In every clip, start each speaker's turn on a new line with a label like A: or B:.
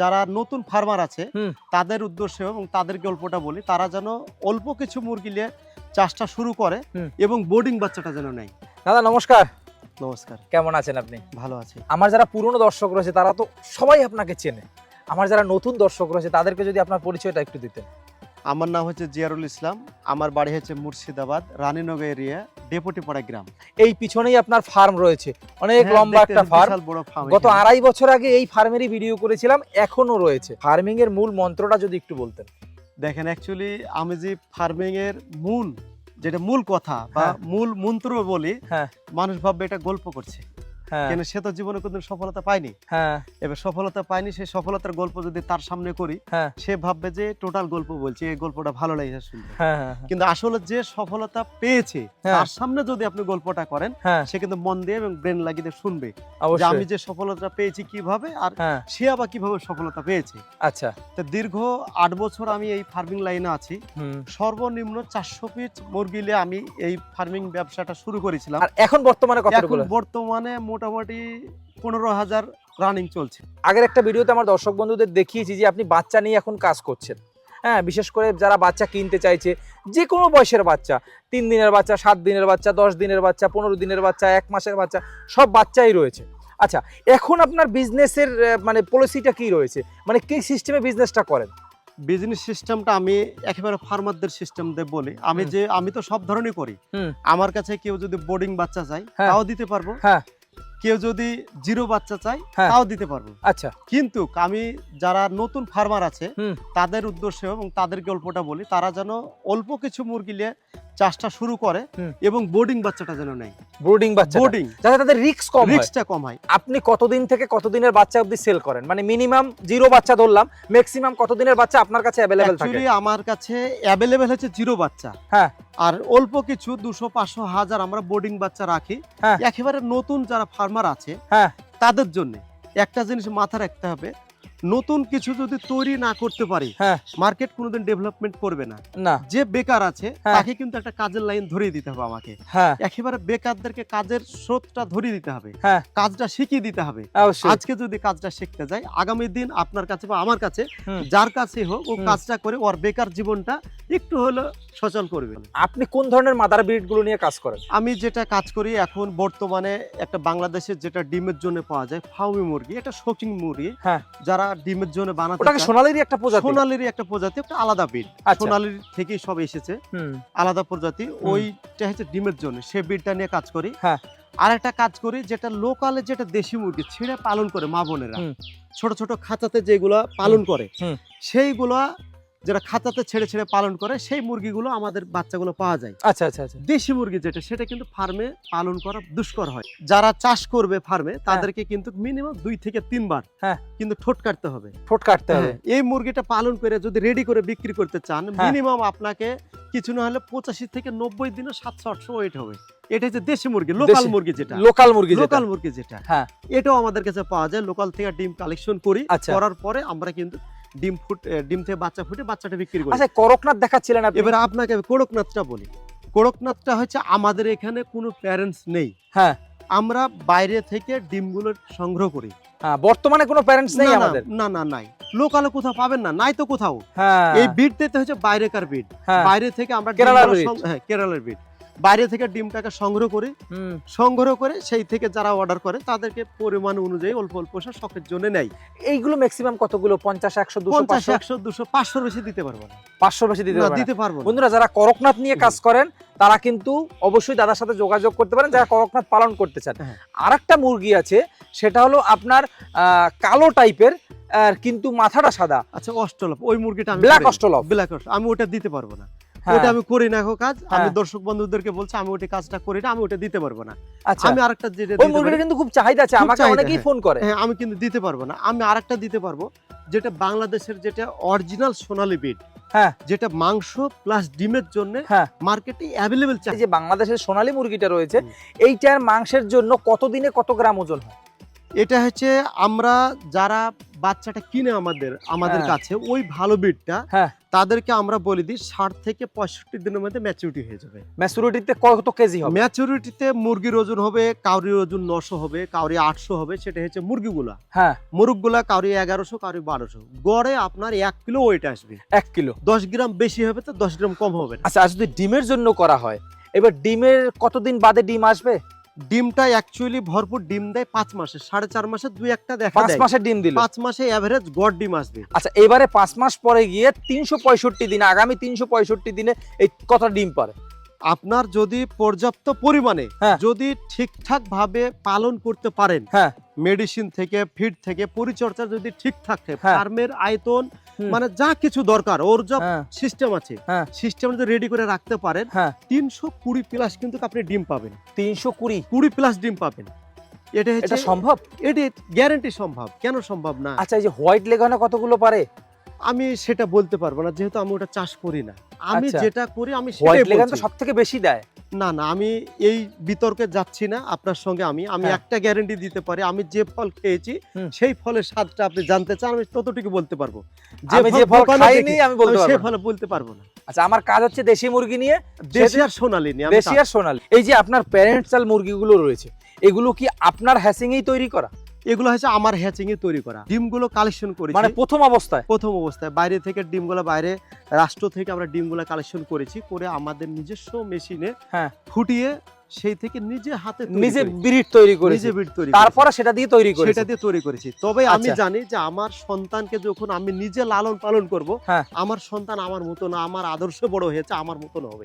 A: যারা নতুন ফার্মার আছে তাদের উদ্দেশ্যে এবং তাদের গল্পটা বলি তারা যেন অল্প কিছু মুরগি নিয়ে চাষটা শুরু করে এবং বোর্ডিং বাচ্চাটা যেন নেয়।
B: দাদা নমস্কার।
A: নমস্কার।
B: কেমন আছেন আপনি?
A: ভালো আছি।
B: আমার যারা পুরনো দর্শক রয়েছে তারা তো সবাই আপনাকে চেনে। আমার যারা নতুন দর্শক রয়েছে তাদেরকে যদি আপনার পরিচয়টা একটু দিতেন।
A: আমার নাম হচ্ছে জিয়ারুল ইসলাম আমার বাড়ি হচ্ছে মুর্শিদাবাদ রানীনগর এরিয়া ডেপুটিপাড়া গ্রাম।
B: এই পিছনেই আপনার ফার্ম রয়েছে। অনেক
A: হ্যাঁ,
B: লম্বা একটা ফার্ম গত আড়াই বছর আগে এই ফার্মেরই ভিডিও করেছিলাম এখনও রয়েছে। ফার্মিং এর মূল মন্ত্রটা যদি একটু বলতেন।
A: দেখেন অ্যাকচুয়ালি আমি যে ফার্মিং এর মূল যেটা মূল কথা বা
B: হ্যাঁ।
A: মূল মন্ত্র বলি
B: হ্যাঁ।
A: মানুষ ভাববে এটা গল্প করছে। কেন সে তো জীবনে কোনদিন সফলতা পায়নি।
B: হ্যাঁ।
A: এবার সফলতা পায়নি সেই সফলতার গল্প যদি তার সামনে করি
B: হ্যাঁ।
A: সে ভাববে যে টোটাল গল্প বলছি এই গল্পটা ভালো লাগে শুনতে।
B: হ্যাঁ হ্যাঁ
A: কিন্তু আসলে যে সফলতা পেয়েছে
B: হ্যাঁ।
A: তার সামনে যদি আপনি গল্পটা করেন
B: হ্যাঁ।
A: সে কিন্তু মন দিয়ে এবং ব্রেন লাগিয়ে দিয়ে শুনবে যে আমি যে সফলতা পেয়েছি কীভাবে আর
B: হ্যাঁ।
A: সে আবার কীভাবে সফলতা পেয়েছে।
B: আচ্ছা।
A: তো দীর্ঘ আট বছর আমি এই ফার্মিং লাইনে আছি। সর্বনিম্ন চারশো পিস মুরগি নিয়ে আমি এই ফার্মিং ব্যবসাটা শুরু করেছিলাম।
B: আর এখন বর্তমানে
A: বর্তমানে মোটামুটি পনেরো হাজার রানিং চলছে।
B: আগের একটা ভিডিওতে আমার দর্শক বন্ধুদের দেখিয়েছি যে আপনি বাচ্চা নিয়ে এখন কাজ করছেন। হ্যাঁ বিশেষ করে যারা বাচ্চা কিনতে চাইছে যে কোনো বয়সের বাচ্চা তিন দিনের বাচ্চা সাত দিনের বাচ্চা দশ দিনের বাচ্চা পনেরো দিনের বাচ্চা এক মাসের বাচ্চা সব বাচ্চাই রয়েছে। আচ্ছা এখন আপনার বিজনেসের মানে পলিসিটা কি রয়েছে? মানে কি সিস্টেমে বিজনেসটা করেন?
A: বিজনেস সিস্টেমটা আমি একেবারে ফার্মারদের সিস্টেম দিয়ে বলি। আমি যে আমি তো সব ধরনের করি। আমার কাছে কেউ যদি বোর্ডিং বাচ্চা চাই
B: হ্যাঁ।
A: তাও দিতে পারব।
B: হ্যাঁ।
A: কেউ যদি জিরো বাচ্চা চাই
B: হ্যাঁ।
A: তাও দিতে পারব।
B: আচ্ছা।
A: কিন্তু আমি যারা নতুন ফার্মার আছে তাদের উদ্দেশ্যে এবং তাদের গল্পটা বলি তারা যেন অল্প কিছু মুরগি নিয়ে চাষটা শুরু করে এবং বোর্ডিং বাচ্চাটা যেন নেয়।
B: বোর্ডিং বাচ্চা
A: বোর্ডিং
B: যাতে তাদের রিস্ক কম
A: রিস্কটা কম হয়।
B: আপনি কতদিন থেকে কতদিনের বাচ্চা অবধি সেল করেন? মানে মিনিমাম জিরো বাচ্চা ধরলাম ম্যাক্সিমাম কতদিনের বাচ্চা আপনার কাছে অ্যাভেলেবেল থাকে?
A: আমার কাছে অ্যাভেলেবেল হচ্ছে জিরো বাচ্চা।
B: হ্যাঁ।
A: আর অল্প কিছু দুশো পাঁচশো হাজার আমরা বোর্ডিং বাচ্চা রাখি।
B: হ্যাঁ।
A: একেবারে নতুন যারা ফার্মার আছে
B: হ্যাঁ।
A: তাদের জন্য একটা জিনিস মাথায় রাখতে হবে নতুন কিছু যদি তৈরি না করতে পারি
B: হ্যাঁ।
A: মার্কেট কোনোদিন ডেভেলপমেন্ট করবে না।
B: না।
A: যে বেকার আছে
B: হ্যাঁ।
A: তাকে কিন্তু একটা কাজের লাইন ধরিয়ে দিতে হবে আমাকে।
B: হ্যাঁ।
A: একেবারে বেকারদেরকে কাজের স্রোতটা ধরিয়ে দিতে হবে।
B: হ্যাঁ।
A: কাজটা শিখিয়ে দিতে হবে। আজকে যদি কাজটা শিখতে যাই আগামী দিন আপনার কাছে বা আমার কাছে যার কাছে হোক ও কাজটা করে ওর বেকার জীবনটা একটু হলো সচল করবে।
B: আপনি কোন ধরনের মাদার ব্রিডগুলো নিয়ে কাজ করেন?
A: আমি যেটা কাজ করি এখন বর্তমানে একটা বাংলাদেশের যেটা ডিমের জন্য পাওয়া যায় ফাউমি মুরগি এটা শোকিং মুরগি।
B: হ্যাঁ।
A: যারা ডিমের জন্য বানাতে
B: ওটাকে সোনালিরই একটা প্রজাতি?
A: সোনালির একটা প্রজাতি একটা আলাদা বিড
B: আচ্ছা।
A: সোনালির থেকেই সব এসেছে। আলাদা প্রজাতি। ওইটা হচ্ছে ডিমের জন্য। সে বিডটা নিয়ে কাজ করি।
B: হ্যাঁ।
A: আর একটা কাজ করি যেটা লোকালে যেটা দেশি মুরগি ছেড়ে পালন করে মা বোনেরা ছোট ছোট খাঁচাতে যেগুলা পালন করে সেইগুলা যেটা খাঁচাতে ছেড়ে ছেড়ে পালন করে সেই মুরগিগুলো আমাদের বাচ্চাগুলো পাওয়া যায়।
B: আচ্ছা আচ্ছা আচ্ছা।
A: দেশি মুরগি যেটা সেটা কিন্তু ফার্মে পালন করা দুষ্কর হয়। যারা চাষ করবে ফার্মে তাদেরকে কিন্তু মিনিমাম দুই থেকে তিনবার
B: হ্যাঁ।
A: কিন্তু ঠোঁট কাটতে হবে।
B: ঠোঁট কাটতে হবে।
A: হ্যাঁ, এই মুরগিটা পালন করে যদি রেডি করে বিক্রি করতে চান
B: হ্যাঁ।
A: মিনিমাম আপনাকে কিছু না হলে পঁচাশি থেকে নব্বই দিনে সাতশো আটশো ওয়েট হবে। এটা হচ্ছে দেশি মুরগি লোকাল মুরগি যেটা।
B: লোকাল মুরগি যেটা।
A: লোকাল মুরগি যেটা।
B: হ্যাঁ।
A: এটাও আমাদের কাছে পাওয়া যায়। লোকাল থেকে ডিম কালেকশন করি।
B: আচ্ছা।
A: করার পরে আমরা কিন্তু ডিম ফুট ডিম থেকে বাচ্চা ফুটে বাচ্চাটা বিক্রি করি।
B: আচ্ছা করকনাথ দেখাচ্ছিলেন আপনি?
A: এবার আপনাকে আমি কোড়কনাথটা বলি। কোড়কনাথটা হচ্ছে আমাদের এখানে কোনো প্যারেন্টস নেই।
B: হ্যাঁ।
A: আমরা বাইরে থেকে ডিমগুলো সংগ্রহ করি।
B: হ্যাঁ, বর্তমানে কোনো প্যারেন্টস নেই আমাদের?
A: না না নাই। লোকালে কোথাও পাবেন না নাই তো কোথাও।
B: হ্যাঁ।
A: এই বিড দিতে হচ্ছে বাইরেকার বিড
B: হ্যাঁ।
A: বাইরে থেকে আমরা
B: কেরালার
A: ডিমগুলো বাইরে থেকে ডিমটাকে সংগ্রহ করি। সংগ্রহ করে সেই থেকে যারা অর্ডার করে তাদেরকে পরিমাণ অনুযায়ী অল্প অল্প শখের জন্য নেই
B: এইগুলো ম্যাক্সিমাম কতগুলো? পঞ্চাশ একশো দুশো
A: পঞ্চাশ একশো দুশো পাঁচশোর বেশি দিতে পারব না।
B: পাঁচশো বেশি দিতে
A: দিতে পারব
B: বন্ধুরা যারা করকনাথ নিয়ে কাজ করেন তারা কিন্তু অবশ্যই দাদার সাথে যোগাযোগ করতে পারেন যারা করকনাথ পালন করতে চান।
A: হ্যাঁ।
B: আর একটা মুরগি আছে সেটা হলো আপনার কালো টাইপের কিন্তু মাথাটা সাদা।
A: আচ্ছা অস্টলপ ওই মুরগিটা আমি
B: ব্ল্যাক অস্টলভ
A: ব্ল্যাক আমি ওটা দিতে পারব না। ওটা আমি করি না কাজ আমি
B: হ্যাঁ।
A: দর্শক বন্ধুদেরকে বলছি আমি ওটা কাজটা করি না আমি ওটা দিতে পারব না
B: আচ্ছা
A: আমি আরেকটা যেটা
B: ওই মুরগিটা কিন্তু খুব চাহিদা আছে আমাকে অনেকেই
A: হ্যাঁ।
B: ফোন করে
A: হ্যাঁ আমি কিন্তু দিতে পারব না আমি আরেকটা দিতে পারব যেটা বাংলাদেশের যেটা অরিজিনাল সোনালী বিড
B: হ্যাঁ।
A: যেটা মাংস প্লাস ডিমের জন্য
B: হ্যাঁ।
A: মার্কেটে অ্যাভেলেবেল চাই
B: যে বাংলাদেশের সোনালী মুরগিটা রয়েছে। এইটার মাংসের জন্য কত দিনে কত গ্রাম ওজন হয়
A: এটা হচ্ছে আমরা যারা বাচ্চাটা কিনে আমাদের আমাদের
B: হ্যাঁ।
A: কাছে ওই ভালো বিটটা
B: হ্যাঁ।
A: তাদেরকে আমরা বলে দিই ষাট থেকে পঁয়ষট্টি দিনের মধ্যে ম্যাচুরিটি হয়ে যাবে।
B: ম্যাচুরিটিতে কত কেজি হবে?
A: ম্যাচুরিটিতে মুরগির ওজন হবে কাউরির ওজন নশো হবে কাউরি আটশো হবে সেটা হচ্ছে মুরগিগুলা।
B: হ্যাঁ।
A: মুরগগুলা কাউরি এগারোশো কাউরি বারোশো। গড়ে আপনার এক কিলো ওয়েট আসবে।
B: এক কিলো।
A: দশ গ্রাম বেশি হবে তো দশ গ্রাম কম হবে
B: আচ্ছা আর যদি ডিমের জন্য করা হয় এবার ডিমের কতদিন বাদে ডিম আসবে?
A: ডিমটা অ্যাকচুয়ালি ভরপুর ডিম দেয় পাঁচ মাসে। সাড়ে চার মাসে দুই একটা দেখা
B: পাঁচ মাসে ডিম দিল।
A: পাঁচ মাসে অ্যাভারেজ গড় ডিম আসবে।
B: আচ্ছা এবারে পাঁচ মাস পরে গিয়ে তিনশো পঁয়ষট্টি দিন আগামী তিনশো পঁয়ষট্টি দিনে এই কত ডিম পারে?
A: আপনার যদি পর্যাপ্ত পরিমাণে
B: হ্যাঁ।
A: যদি ঠিকঠাক ভাবে পালন করতে পারেন
B: হ্যাঁ।
A: মেডিসিন থেকে ফিড থেকে পরিচর্যা যদি ঠিক থাকে
B: হ্যাঁ।
A: ফার্মের আয়তন মানে যা কিছু দরকার ওর যা সিস্টেম আছে
B: হ্যাঁ।
A: সিস্টেম যদি রেডি করে রাখতে পারেন তিনশো কুড়ি প্লাস কিন্তু আপনি ডিম পাবেন।
B: তিনশো কুড়ি?
A: কুড়ি প্লাস ডিম পাবেন। এটা
B: এটা
A: হচ্ছে
B: সম্ভব?
A: এটি গ্যারান্টি সম্ভব। কেন সম্ভব না?
B: আচ্ছা এই যে হোয়াইট লেগানো কতগুলো পারে?
A: আমি সেটা বলতে পারব না যেহেতু আমি ওটা চাষ করি না আমি
B: আচ্ছা।
A: যেটা করি আমি সেটাই বলছি।
B: সব থেকে বেশি দেয়
A: না না আমি এই বিতর্কে যাচ্ছি না আপনার সঙ্গে আমি আমি
B: হ্যাঁ।
A: একটা গ্যারান্টি দিতে পারি আমি যে ফল খেয়েছি সেই ফলের স্বাদটা আপনি জানতে চান আমি ততটুকু বলতে পারব
B: আমি যে ফল খাইনি আমি বলতে পারব
A: সেই
B: না।
A: ফলে বলতে পারব না
B: আচ্ছা আমার কাজ হচ্ছে দেশি মুরগি নিয়ে
A: দেশি আর সোনালি নিয়ে
B: দেশি আর সোনালি এই যে আপনার প্যারেন্টসাল মুরগিগুলো রয়েছে এগুলো কি আপনার হ্যাসিংয়েই তৈরি করা
A: এগুলো হচ্ছে আমার হ্যাচিং এ তৈরি করা। ডিমগুলো কালেকশন করেছি।
B: মানে প্রথম অবস্থায়?
A: প্রথম অবস্থায়। বাইরে থেকে ডিমগুলো বাইরে রাষ্ট্র থেকে আমরা ডিমগুলো কালেকশন করেছি করে আমাদের নিজস্ব মেশিনে
B: হ্যাঁ।
A: ফুটিয়ে সেই থেকে নিজে হাতে
B: নিজে। ব্রিড তৈরি করেছে।
A: নিজে বিট তৈরি
B: তারপরে সেটা দিয়ে তৈরি করেছে।
A: সেটা দিয়ে তৈরি করেছি। তবে আমি
B: আচ্ছা।
A: জানি যে আমার সন্তানকে যখন আমি নিজে লালন পালন করব
B: হ্যাঁ।
A: আমার সন্তান আমার মতো না আমার আদর্শ বড় হয়েছে আমার মতন হবে।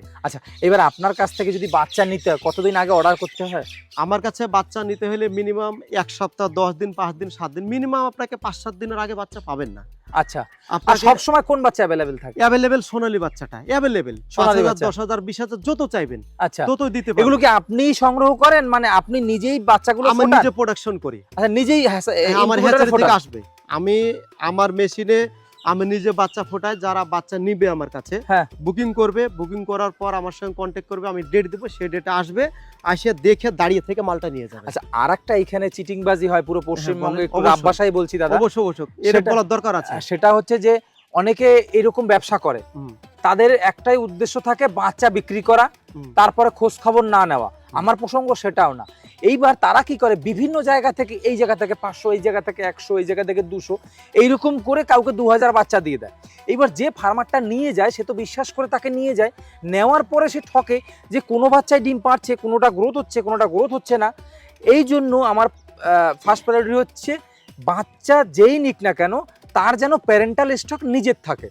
B: এবার আপনার কাছ থেকে যদি বাচ্চা নিতে হয় কতদিন আগে অর্ডার করতে হয়?
A: আমার কাছে বাচ্চা নিতে হলে মিনিমাম এক সপ্তাহ দশ দিন পাঁচ দিন সাত দিন মিনিমাম আপনাকে পাঁচ সাত দিনের আগে বাচ্চা পাবেন না।
B: আচ্ছা। আর সব সময় কোন বাচ্চা অ্যাভেলেবেল থাকে?
A: সোনালী বাচ্চাটা হাজার
B: বাচ্চা।
A: বিশ হাজার যত চাইবেন
B: আচ্ছা।
A: ততই দিতে পারব
B: এগুলো কি আপনিই সংগ্রহ করেন? মানে আপনি নিজেই বাচ্চাগুলো
A: আমি নিজে প্রোডাকশন করি।
B: আচ্ছা নিজেই
A: হ্যাঁ, আমার হ্যাচারি থেকে আসবে। আমি আমার মেশিনে আমি নিজে বাচ্চা ফোটাই যারা বাচ্চা নিবে আমার কাছে
B: হ্যাঁ।
A: বুকিং করবে বুকিং করার পর আমার সঙ্গে কন্ট্যাক্ট করবে আমি ডেট দেবো সেই ডেটে আসবে আসে দেখে দাঁড়িয়ে থেকে মালটা নিয়ে যাবে।
B: আচ্ছা আর একটা এখানে চিটিংবাজি হয় পুরো পশ্চিমবঙ্গে। রাববাসাই বলছি দাদা।
A: অবশ্যই অবশ্যই। এটা বলার দরকার আছে।
B: সেটা হচ্ছে যে অনেকে এরকম ব্যবসা করে। তাদের একটাই উদ্দেশ্য থাকে বাচ্চা বিক্রি করা তারপরে খোঁজ খবর না নেওয়া। আমার প্রসঙ্গ সেটাও না। এইবার তারা কি করে? বিভিন্ন জায়গা থেকে এই জায়গা থেকে পাঁচশো এই জায়গা থেকে একশো এই জায়গা থেকে দুশো এইরকম করে কাউকে দু হাজার বাচ্চা দিয়ে দেয়। এইবার যে ফার্মারটা নিয়ে যায় সে তো বিশ্বাস করে তাকে নিয়ে যায়। নেওয়ার পরে সে ঠকে যে কোনো বাচ্চায় ডিম পারছে কোনোটা গ্রোথ হচ্ছে কোনোটা গ্রোথ হচ্ছে না। এই জন্য আমার ফার্স্ট প্রায়োরিটি হচ্ছে বাচ্চা যেই নিক না কেন তার যেন প্যারেন্টাল স্টক নিজের থাকে।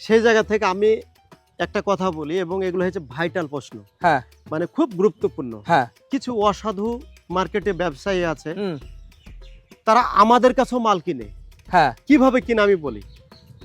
A: সেই জায়গা থেকে আমি একটা কথা বলি এবং এগুলো হচ্ছে ভাইটাল প্রশ্ন।
B: হ্যাঁ।
A: মানে খুব গুরুত্বপূর্ণ।
B: হ্যাঁ।
A: কিছু অসাধু মার্কেটে ব্যবসায়ী আছে তারা আমাদের কাছেও মাল কিনে।
B: হ্যাঁ।
A: কীভাবে কিনা আমি বলি?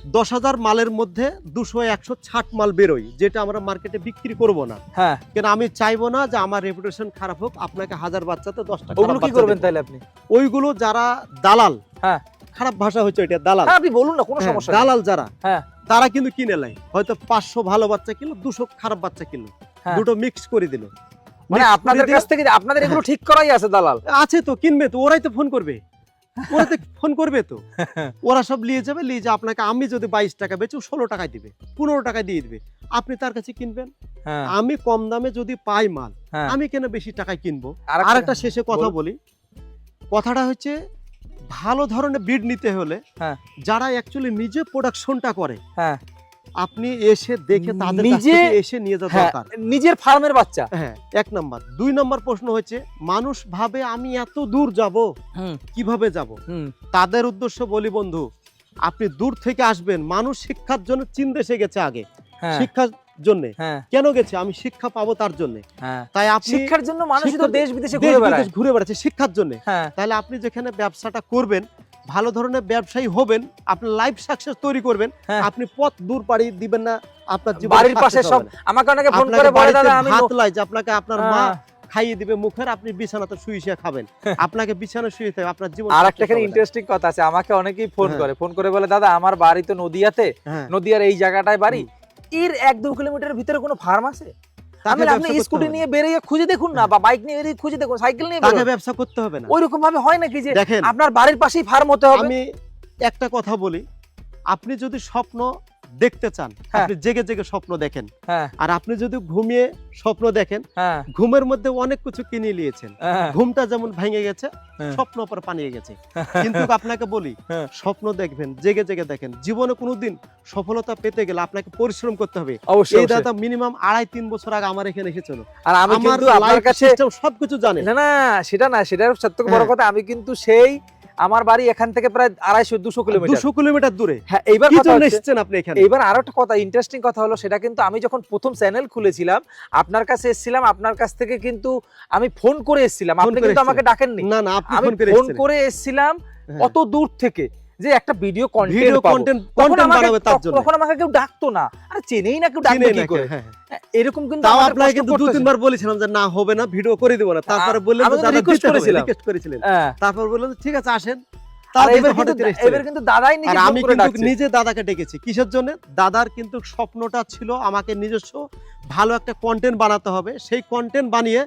A: দশ হাজার মালের মধ্যে দুশো একশো ছাট মাল বেরোই যেটা আমরা মার্কেটে বিক্রি করব না।
B: হ্যাঁ।
A: কেন আমি চাইব না যে আমার রেপুটেশন খারাপ হোক আপনাকে হাজার বাচ্চাতে দশটা
B: ওগুলো কি করবেন তাহলে আপনি?
A: ওইগুলো যারা দালাল
B: হ্যাঁ।
A: খারাপ ভাষা হচ্ছে এটা দালাল।
B: হ্যাঁ আপনি বলুন না কোনো
A: হ্যাঁ,
B: সমস্যা
A: দালাল যারা
B: হ্যাঁ।
A: তারা কিন্তু কিনে নেয়। হয়তো পাঁচশো ভালো বাচ্চা কিনলো দুশো খারাপ বাচ্চা কিনলো।
B: হ্যাঁ।
A: দুটো মিক্স করে দিল।
B: মানে আপনাদের কাছ থেকে আপনাদের এগুলো ঠিক করাই আছে দালাল।
A: আছে তো কিনবে তো ওরাই তো ফোন করবে। ওরা তো ফোন করবে তো। ওরা সব নিয়ে যাবে নিয়ে যে আপনাকে আমি যদি বাইশ টাকা বেচি ষোলো টাকায় দিবে পনেরো টাকায় দিয়ে দিবে। আপনি তার কাছে কিনবেন।
B: হ্যাঁ।
A: আমি কম দামে যদি পাই মাল
B: হ্যাঁ।
A: আমি কেন বেশি টাকায় কিনবো?
B: আরেকটা-
A: আর একটা শেষে কথা
B: বলি।
A: কথাটা হচ্ছে ভালো ধরনের বিড নিতে হলে
B: হ্যাঁ।
A: যারা অ্যাকচুয়ালি নিজে প্রোডাকশনটা করে
B: হ্যাঁ।
A: আপনি এসে দেখে তাদের
B: নিজে-
A: এসে নিয়ে যাওয়া
B: হ্যাঁ
A: দরকার।
B: নিজের ফার্মের বাচ্চা।
A: হ্যাঁ এক নাম্বার। দুই নাম্বার প্রশ্ন হচ্ছে মানুষ ভাবে আমি এত দূর যাব কীভাবে যাব? তাদের উদ্দেশ্য বলি বন্ধু আপনি দূর থেকে আসবেন। মানুষ শিক্ষার জন্য চীন দেশে গেছে আগে।
B: হ্যাঁ।
A: শিক্ষার জন্য?
B: হ্যাঁ।
A: কেন গেছে? আমি শিক্ষা পাবো তার জন্য।
B: হ্যাঁ।
A: তাই আপনি
B: শিক্ষার জন্য মানুষ তো দেশ বিদেশে ঘুরে বেড়ায়।
A: ঘুরে বেড়াচ্ছে শিক্ষার জন্য।
B: হ্যাঁ।
A: তাহলে আপনি যেখানে ব্যবসাটা করবেন ভালো ধরনের ব্যবসায়ী হবেন আপনি লাইফ সাকসেস তৈরি করবেন। আপনি পথ দূর পাড়ি দিবেন না আপনার
B: বাড়ির পাশে সব আমাকে অনেকে ফোন করে বলে দাদা আমি নো-
A: লাই যে আপনাকে আপনার মা। খাইয়ে দিবে মুখের আপনি বিছানাতে শুয়ে শুয়ে খাবেন। আপনাকে বিছানা শুয়ে থাকবে আপনার জীবন
B: আর একটা এখানে ইন্টারেস্টিং কথা আছে আমাকে অনেকেই ফোন। করে। ফোন করে বলে দাদা আমার বাড়ি তো নদিয়াতে। নদিয়ার এই জায়গাটায় বাড়ি? এর এক দু কিলোমিটারের ভিতরে কোনো ফার্ম আছে? তাহলে আপনি স্কুটি নিয়ে বেরিয়ে খুঁজে দেখুন না বা বাইক নিয়ে বেরিয়ে খুঁজে দেখুন সাইকেল নিয়ে
A: তাকে ব্যবসা করতে হবে না।
B: ওইরকম ভাবে হয় নাকি যে
A: দেখেন
B: আপনার বাড়ির পাশেই ফার্ম হতে হবে?
A: আমি একটা কথা বলি আপনি যদি স্বপ্ন দেখতে চান
B: হ্যাঁ।
A: আপনি জেগে জেগে স্বপ্ন দেখেন।
B: হ্যাঁ।
A: আর আপনি যদি ঘুমিয়ে স্বপ্ন দেখেন
B: হ্যাঁ।
A: ঘুমের মধ্যে অনেক কিছু কিনে নিয়েছেন। ঘুমটা যেমন ভেঙে গেছে। স্বপ্ন পর পানিয়ে গেছে। কিন্তু আপনাকে বলি। স্বপ্ন দেখবেন জেগে জেগে দেখেন। জীবনে কোনোদিন সফলতা পেতে গেলে আপনাকে পরিশ্রম করতে হবে। এই দাদা মিনিমাম আড়াই তিন বছর আগে আমার এখানে এসেছিল।
B: আর আমি কিন্তু আপনার কাছে
A: সবকিছু জানে।
B: না না সেটা না সেটা সত্য বড়। কথা আমি কিন্তু সেই আমার বাড়ি এখান থেকে প্রায় আড়াইশো দুশো কিলোমিটার।
A: দুশো কিলোমিটার দূরে?
B: হ্যাঁ এইবার
A: এসেছেন আপনি এখানে?
B: এইবার আরও একটা কথা ইন্টারেস্টিং কথা হলো সেটা কিন্তু আমি যখন প্রথম চ্যানেল খুলেছিলাম আপনার কাছে এসেছিলাম আপনার কাছ থেকে কিন্তু আমি ফোন করে এসেছিলাম। আপনি কিন্তু আমাকে ডাকেননি।
A: না না
B: আমি
A: ফোন করে
B: এসেছিলাম
A: হ্যাঁ।
B: অত দূর থেকে। যে একটা ভিডিও কন্টেন্ট তখন
A: কন্টেন্ট
B: আমাকে
A: বানাবে তার জন্য।
B: তখন আমাকে কেউ ডাকতো না। আরে চেনেই না কেউ ডাকবে কি করে?
A: হ্যাঁ, হ্যাঁ।
B: হ্যাঁ, এরকম কিন্তু
A: তাও আপনাকে কিন্তু দু
B: করতেছে।
A: তিনবার বলেছিলাম যে না হবে না ভিডিও করে দিব না। তারপরে বললেন যে দাদা দিতে হবে,
B: করেছিলাম।
A: request করেছিলেন।
B: হ্যাঁ।
A: তারপর বললেন ঠিক আছে আসেন।
B: কিন্তু দাদাই
A: আমি কিন্তু নিজে দাদাকে ডেকেছি। কিসের জন্য? দাদার কিন্তু স্বপ্নটা ছিল আমাকে নিজস্ব ভালো একটা কন্টেন্ট বানাতে হবে। সেই কন্টেন্ট বানিয়ে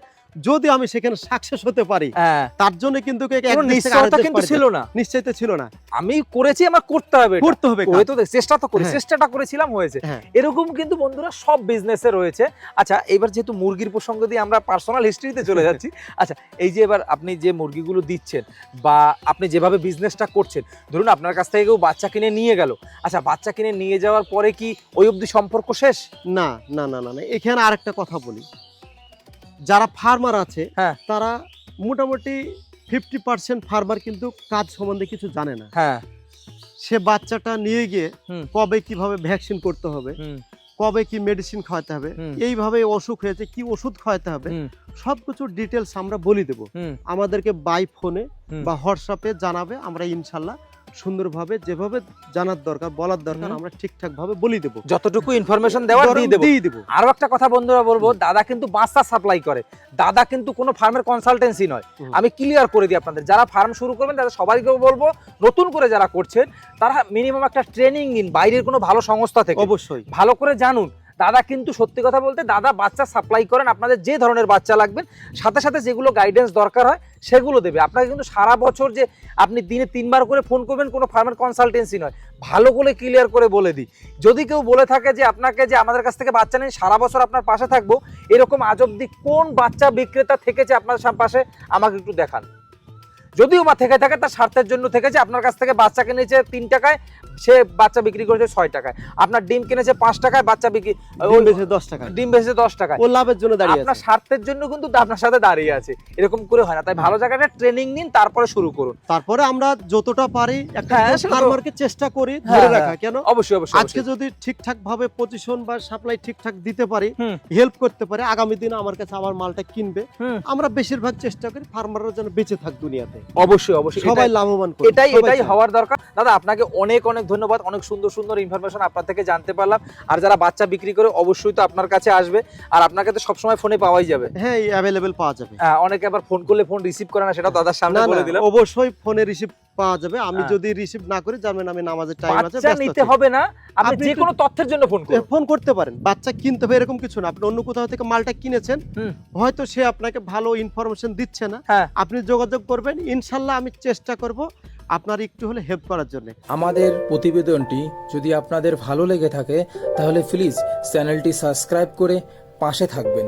A: যদি আমি সেখানে সাকসেস হতে পারি
B: হ্যাঁ।
A: তার জন্য কিন্তু
B: নিশ্চয়তা কিন্তু ছিল না।
A: নিশ্চয়তা ছিল না।
B: আমি করেছি আমার করতে হবে
A: করতে হবে কাজ।
B: করে তো দেখ, চেষ্টা তো করি
A: হ্যাঁ।
B: চেষ্টাটা করেছিলাম হয়েছে।
A: হ্যাঁ।
B: এরকম কিন্তু বন্ধুরা সব বিজনেসে রয়েছে। আচ্ছা এবার যেহেতু মুরগির প্রসঙ্গ দিয়ে আমরা পার্সোনাল হিস্ট্রিতে চলে যাচ্ছি আচ্ছা এই যে এবার আপনি যে মুরগিগুলো দিচ্ছেন বা আপনি যেভাবে বিজনেসটা করছেন ধরুন আপনার কাছ থেকে কেউ বাচ্চা কিনে নিয়ে গেল। আচ্ছা বাচ্চা কিনে নিয়ে যাওয়ার পরে কি ওই অবধি সম্পর্ক শেষ?
A: না না না না না এখানে আরেকটা কথা বলি। যারা ফার্মার আছে
B: হ্যাঁ।
A: তারা মোটামুটি ফিফটি পার্সেন্ট ফার্মার কিন্তু কাজ সম্বন্ধে কিছু জানে না।
B: হ্যাঁ।
A: সে বাচ্চাটা নিয়ে গিয়ে কবে কীভাবে ভ্যাকসিন করতে হবে কবে কি মেডিসিন খাওয়াতে হবে এইভাবে অসুখ হয়েছে কি ওষুধ খাওয়াতে হবে সবকিছু ডিটেলস আমরা বলে দেব। আমাদেরকে বাই ফোনে বা হোয়াটসঅ্যাপে জানাবে আমরা ইনশাল্লাহ সুন্দরভাবে যেভাবে জানার দরকার বলার দরকার আমরা ঠিকঠাক ভাবে বলে দেবো।
B: যতটুকু ইনফরমেশন দেওয়ার দিয়ে দেবো।
A: দিয়ে দেবো।
B: আরও একটা কথা বন্ধুরা বলব দাদা কিন্তু বাচ্চা সাপ্লাই করে। দাদা কিন্তু কোনো ফার্মের কনসালটেন্সি নয়। আমি ক্লিয়ার করে দিই আপনাদের যারা ফার্ম শুরু করবেন তাদের সবাইকে বলব নতুন করে যারা করছেন তারা মিনিমাম একটা ট্রেনিং নিন বাইরের কোনো ভালো সংস্থা থেকে।
A: অবশ্যই।
B: ভালো করে জানুন। দাদা কিন্তু সত্যি কথা বলতে দাদা বাচ্চা সাপ্লাই করেন, আপনাদের যে ধরনের বাচ্চা লাগবেন সাথে সাথে যেগুলো গাইডেন্স দরকার হয়, সেগুলো দেবে। আপনাকে কিন্তু সারা বছর যে আপনি দিনে তিনবার করে ফোন করবেন, কোনো ফার্মের কনসালটেন্সি নয়। ভালো করে ক্লিয়ার করে বলে দিই। যদি কেউ বলে থাকে যে আপনাকে যে আমাদের কাছ থেকে বাচ্চা নেন, সারা বছর আপনার পাশে থাকব, এরকম আজ অব্দি কোন বাচ্চা বিক্রেতা থেকেছে আপনার পাশে, আমাকে একটু দেখান। যদিও বা থেকে থাকে তার স্বার্থের জন্য থেকেছে। আপনার কাছ থেকে বাচ্চা কিনেছে তিন টাকায় সে বাচ্চা বিক্রি করেছে ছয় টাকায়। আপনার ডিম কিনেছে পাঁচ টাকায় বাচ্চা বিক্রি
A: দশ টাকা
B: ডিম বেচেছে দশ টাকা
A: ও লাভের জন্য দাঁড়িয়ে
B: আপনার স্বার্থের জন্য কিন্তু আপনার সাথে দাঁড়িয়ে আছে। এরকম করে হয় না। তাই ভালো জায়গাটা ট্রেনিং নিন তারপরে শুরু করুন।
A: তারপরে আমরা যতটা পারি একটা
B: হ্যাঁ,
A: ফার্মারকে চেষ্টা করি
B: হ্যাঁ,
A: ধরে
B: হ্যাঁ।
A: রাখা কেন?
B: অবশ্যই অবশ্যই
A: আজকে যদি ঠিকঠাক ভাবে পজিশন বা সাপ্লাই ঠিকঠাক দিতে পারি হেল্প করতে পারি আগামী দিনে আমার কাছে আমার মালটা কিনবে আমরা বেশিরভাগ চেষ্টা করি ফার্মাররা যেন বেঁচে থাক দুনিয়াতে।
B: অবশ্যই অবশ্যই।
A: সবাই লাভবান
B: এটাই এটাই হওয়ার দরকার। দাদা আপনাকে অনেক অনেক ধন্যবাদ। অনেক সুন্দর সুন্দর ইনফরমেশন আপনার থেকে জানতে পারলাম। আর যারা বাচ্চা বিক্রি করে অবশ্যই তো আপনার কাছে আসবে। আর আপনাকে তো সবসময় ফোনে পাওয়াই যাবে।
A: হ্যাঁ অ্যাভেলেবেল পাওয়া যাবে।
B: হ্যাঁ অনেকে আবার ফোন করলে ফোন রিসিভ করে না সেটা দাদার সামনে বলে দিলাম।
A: অবশ্যই ফোনে রিসিভ পাওয়া যাবে। আমি
B: হ্যাঁ।
A: যদি রিসিভ না করি জানবেন আমি নামাজের টাইম আছে
B: বাচ্চা নিতে হবে না আপনি
A: আপনি
B: যে কোনো তথ্যের জন্য ফোন করুন।
A: ফোন করতে পারেন। বাচ্চা কিনতে হবে এরকম কিছু না। আপনি অন্য কোথাও থেকে মালটা কিনেছেন হয়তো সে আপনাকে ভালো ইনফরমেশন দিচ্ছে না।
B: হ্যাঁ।
A: আপনি যোগাযোগ করবেন ইনশাল্লাহ আমি চেষ্টা করব আপনার একটু হলে হেল্প করার জন্য।
C: আমাদের প্রতিবেদনটি যদি আপনাদের ভালো লেগে থাকে তাহলে প্লিজ চ্যানেলটি সাবস্ক্রাইব করে পাশে থাকবেন।